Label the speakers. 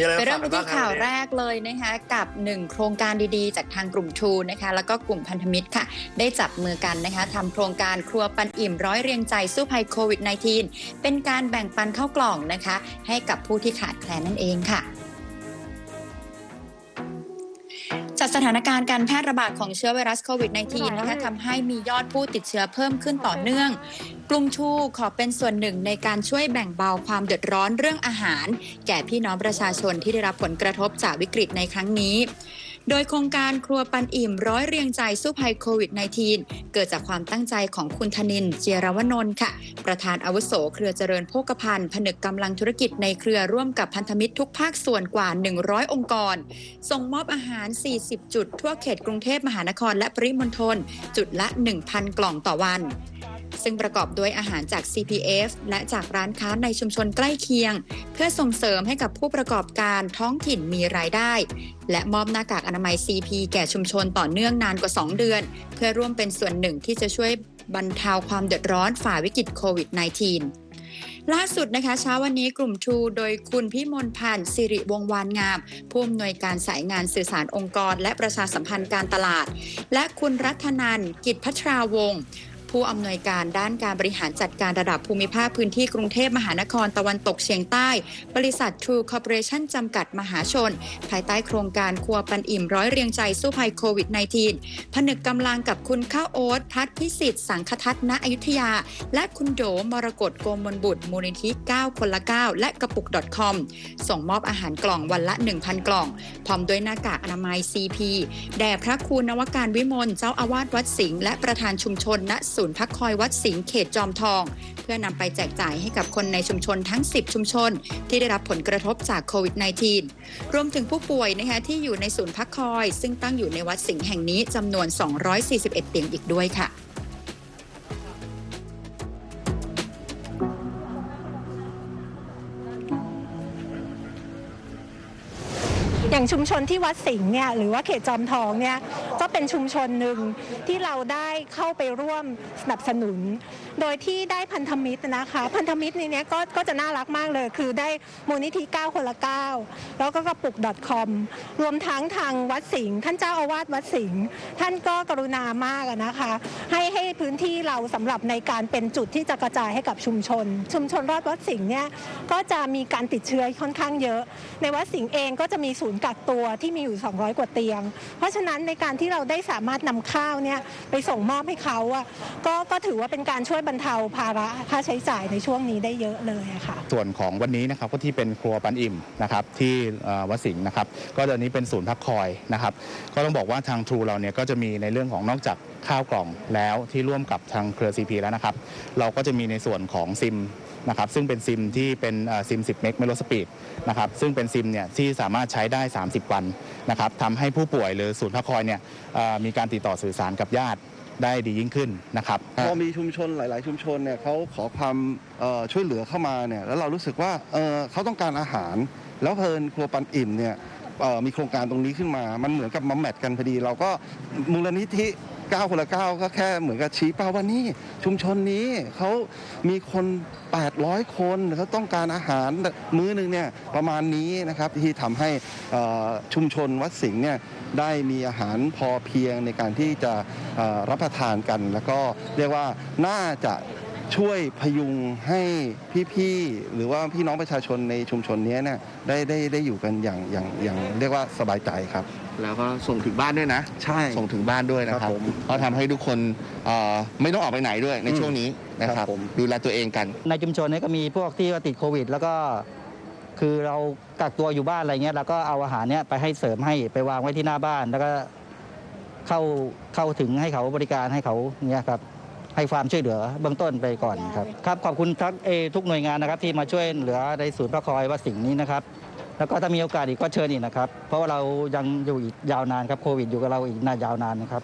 Speaker 1: มีอะไร
Speaker 2: ไปเริ่
Speaker 1: มกัน
Speaker 2: ที่ข่าวแรกเลยนะคะกับ1โครงการดีๆ จากทางกลุ่มทูนะคะแล้วก็กลุ่มพันธมิตรค่ะ ได้จับมือกันนะคะทำโครงการครัวปันอิ่มร้อยเรียงใจสู้ภัยโควิด -19 เป็นการแบ่งปันข้าวกล่องนะคะ ให้กับผู้ที่ขาดแคลนนั่นเองค่ะ จากสถานการณ์การแพร่ระบาดของเชื้อไวรัสโควิด -19 นะคะทำให้มียอดผู้ติดเชื้อเพิ่มขึ้นต่อเนื่อง กลุ่มชูขอเป็นส่วนหนึ่งในการช่วยแบ่งเบาความเดือดร้อนเรื่องอาหาร แก่พี่น้องประชาชนที่ได้รับผลกระทบจากวิกฤตในครั้งนี้ โดยโครงการครัวปันอิ่มร้อยเรียงใจสู้ภัยโควิด -19 เกิดจากความตั้งใจของคุณธนินท์เจรวนนท์ค่ะ ประธานอาวุโสเครือเจริญโภคภัณฑ์ผนึกกำลังธุรกิจในเครือร่วมกับพันธมิตรทุกภาคส่วนกว่า 100 องค์กร ส่งมอบอาหาร 40 จุด ทั่วเขตกรุงเทพมหานครและปริมณฑลจุดละ 1,000 กล่องต่อวัน ซึ่งประกอบด้วยอาหารจาก CPF และจากร้านค้าในชุมชนใกล้เคียง เพื่อส่งเสริมให้กับผู้ประกอบการท้องถิ่นมีรายได้ และมอบหน้ากากอนามัย CP แก่ชุมชนต่อเนื่องนานกว่า 2 เดือน เพื่อร่วมเป็นส่วนหนึ่งที่จะช่วยบรรเทาความเดือดร้อนฝ่าวิกฤตโควิด -19 ล่าสุดนะคะเช้าวันนี้กลุ่มทูโดยคุณพิมลพันธ์สิริวงวานงาม ผู้อำนวยการสายงานสื่อสารองค์กร และประชาสัมพันธ์การตลาด และคุณรัตนันท์กิจพัชราวงศ์ ผู้อำนวยการด้านการบริหารจัดการระดับภูมิภาคพื้นที่กรุงเทพมหานครตะวันตกเฉียงใต้ บริษัท True Corporation จำกัดมหาชน ภายใต้โครงการครัวปันอิ่มร้อยเรียงใจสู้ภัยโควิด -19 ผนึกกำลังกับคุณข้าวโอ๊ตพัฒพิสิทธิ์สังคทัศน์ณอยุธยา และคุณโดมรกตโกมลบุตรมูลนิธิ9คนละ 9 และกระปุก .com ส่งมอบอาหารกล่องวันละ 1,000 กล่อง พร้อมด้วยหน้ากากอนามัย CP แด่พระครูนวการวิมลเจ้าอาวาสวัดสิงห์และประธานชุมชนณศูนย์พักคอยวัดสิงห์เขตจอมทอง เพื่อนำไปแจกจ่ายให้กับคนในชุมชนทั้ง 10 ชุมชน ที่ได้รับผลกระทบจากโควิด -19 รวมถึงผู้ป่วยนะคะที่อยู่ในศูนย์พักคอย ซึ่งตั้งอยู่ในวัดสิงห์แห่งนี้จำนวน 241 เตียงอีกด้วยค่ะ
Speaker 3: อย่างชุมชนที่วัดสิงห์เนี่ยหรือว่าเขตจอมทองเนี่ยก็เป็นชุมชนหนึ่งที่เราได้เข้าไปร่วมสนับสนุน โดยที่ได้พันธมิตรนะคะ พันธมิตรในนี้ก็ก็จะน่ารักมากเลย คือได้มูลนิธิ9คนละ9แล้วก็กระปุก .com รวมทั้งทางวัดสิงห์ท่านเจ้าอาวาสวัดสิงห์ท่านก็กรุณามากนะคะ ให้ให้พื้นที่เราสำหรับในการเป็นจุดที่จะกระจายให้กับชุมชน ชุมชนรอดวัดสิงห์เนี่ยก็จะมีการติดเชื้อค่อนข้างเยอะ ในวัดสิงห์เองก็จะมีศูนย์กักตัวที่มีอยู่ 200 กว่าเตียง เพราะฉะนั้นในการที่เราได้สามารถนำข้าวเนี่ยไปส่งมอบให้เขาอะก็ก็ถือว่าเป็นการช่วยบรรเทาภาระค่าใช้จ่ายในช่วงนี้ได้เยอะเลยค่ะ
Speaker 4: ส่วนของวันนี้นะครับก็ที่เป็นครัวปันอิ่มนะครับที่วัดสิงห์นะครับ ก็ตอนนี้เป็นศูนย์พักคอยนะครับ ก็ต้องบอกว่าทางทรูเราเนี่ยก็จะมีในเรื่องของนอกจากข้าวกล่องแล้วที่ร่วมกับทางเครือ CP แล้วนะครับ เราก็จะมีในส่วนของซิม นะครับซึ่งเป็นซิมที่เป็นซิม 10 เมกเมโลสปีดนะครับซึ่งเป็นซิมเนี่ยที่สามารถใช้ได้ 30 วันนะครับทำให้ผู้ป่วยหรือศูนย์พักคอยเนี่ยมีการติดต่อสื่อสารกับญาติได้ดียิ่งขึ้นนะครับ
Speaker 5: พอมีชุมชนหลาย ๆ ชุมชนเนี่ยเขาขอความช่วยเหลือเข้ามาเนี่ยแล้วเรารู้สึกว่าเออเขาต้องการอาหาร แล้วเพลินครัวปันอิ่มเนี่ยมีโครงการตรงนี้ขึ้นมา มันเหมือนกับมาแมทกันพอดี เราก็มูลนิธิ 9คนละ9ก็แค่เหมือนกับชี้เป้าว่านี่ชุมชนนี้เขามีคน 800 คนเขาต้องการอาหารมื้อหนึงเนี่ยประมาณนี้นะครับที่ทำให้ชุมชนวัดสิงห์เนี่ยได้มีอาหารพอเพียงในการที่จะรับประทานกัน แล้วก็เรียกว่าน่าจะ ช่วยพยุงให้พี่ๆหรือว่าพี่น้องประชาชนในชุมชนเนี้ยเนี่ยได้ได้ได้อยู่กันอย่างอย่างอย่างเรียกว่าสบายใจครับ
Speaker 6: แล้วก็ส่งถึงบ้านด้วยนะ
Speaker 5: ใช่
Speaker 6: ส่งถึงบ้านด้วยนะค
Speaker 5: ครั
Speaker 6: รับบ
Speaker 5: ผม
Speaker 6: ก็ทำให้ทุกคนเอ่อไม่ต้องออกไปไหนด้วยใน
Speaker 5: อืม
Speaker 6: ช่วงนี้นะค
Speaker 5: ครั
Speaker 6: รับบ
Speaker 5: ผม
Speaker 6: ดูแลตัวเองกัน
Speaker 7: ในชุมชนเนี้ก็มีพวกที่ว่าติดโควิด แล้วก็คือเรากักตัวอยู่บ้านอะไรเงี้ยเราก็เอาอาหารเนี้ยไปให้เสริมให้ไปวางไว้ที่หน้าบ้านแล้วก็เข้าเข้าถึงให้เขาบริการให้เขาเนี้ยครับ ให้ความช่วยเหลือเบื้องต้นไปก่อนครับครับขอบคุณทักเออทุกหน่วยงานนะครับ ที่มาช่วยเหลือในศูนย์พระคอยวัดสิงห์นี้นะครับ แล้วก็ถ้ามีโอกาสอีกก็เชิญอีกนะครับ เพราะว่าเรายังอยู่อีกยาวนานครับโควิดอยู่กับเราอีกนานยาวนานนะครับ